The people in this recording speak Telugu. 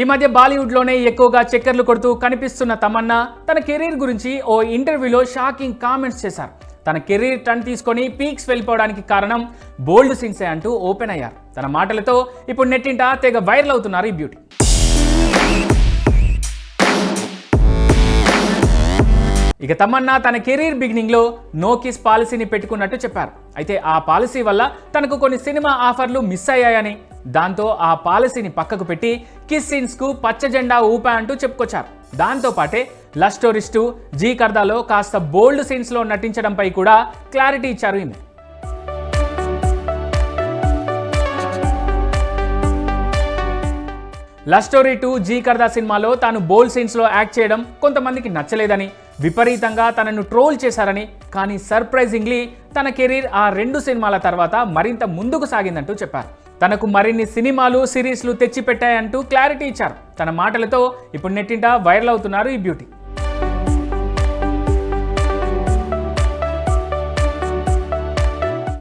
ఈ మధ్య బాలీవుడ్లోనే ఎక్కువగా చక్కర్లు కొడుతూ కనిపిస్తున్న తమన్నా తన కెరీర్ గురించి ఓ ఇంటర్వ్యూలో షాకింగ్ కామెంట్స్ చేశారు. తన కెరీర్ టర్న్ తీసుకొని పీక్స్ వెళ్ళిపోవడానికి కారణం బోల్డ్ సీన్సే అంటూ ఓపెన్ అయ్యారు. తన మాటలతో ఇప్పుడు నెట్టింట తెగ వైరల్ అవుతున్నారు ఈ బ్యూటీ. ఇక తమన్నా తన కెరీర్ బిగినింగ్లో నో కిస్ పాలసీని పెట్టుకున్నట్టు చెప్పారు. అయితే ఆ పాలసీ వల్ల తనకు కొన్ని సినిమా ఆఫర్లు మిస్ అయ్యాయని దాంతో ఆ పాలసీని పక్కకు పెట్టి కిస్ సీన్స్కు పచ్చ జెండా ఊపా అంటూ చెప్పుకొచ్చారు. దాంతో పాటే లవ్ స్టోరీస్ జీ కర్దాలో కాస్త బోల్డ్ సీన్స్లో నటించడంపై కూడా క్లారిటీ ఇచ్చారు ఈమె. Love story two Jee Karda సినిమాలో తాను బోల్డ్ సీన్స్లో యాక్ట్ చేయడం కొంతమందికి నచ్చలేదని విపరీతంగా తనను ట్రోల్ చేశారని కానీ సర్ప్రైజింగ్లీ తన కెరీర్ ఆ రెండు సినిమాల తర్వాత మరింత ముందుకు సాగిందంటూ చెప్పారు. తనకు మరిన్ని సినిమాలు సిరీస్లు తెచ్చిపెట్టాయంటూ క్లారిటీ ఇచ్చారు. తన మాటలతో ఇప్పుడు నెట్టింట వైరల్ అవుతున్నారు ఈ బ్యూటీ.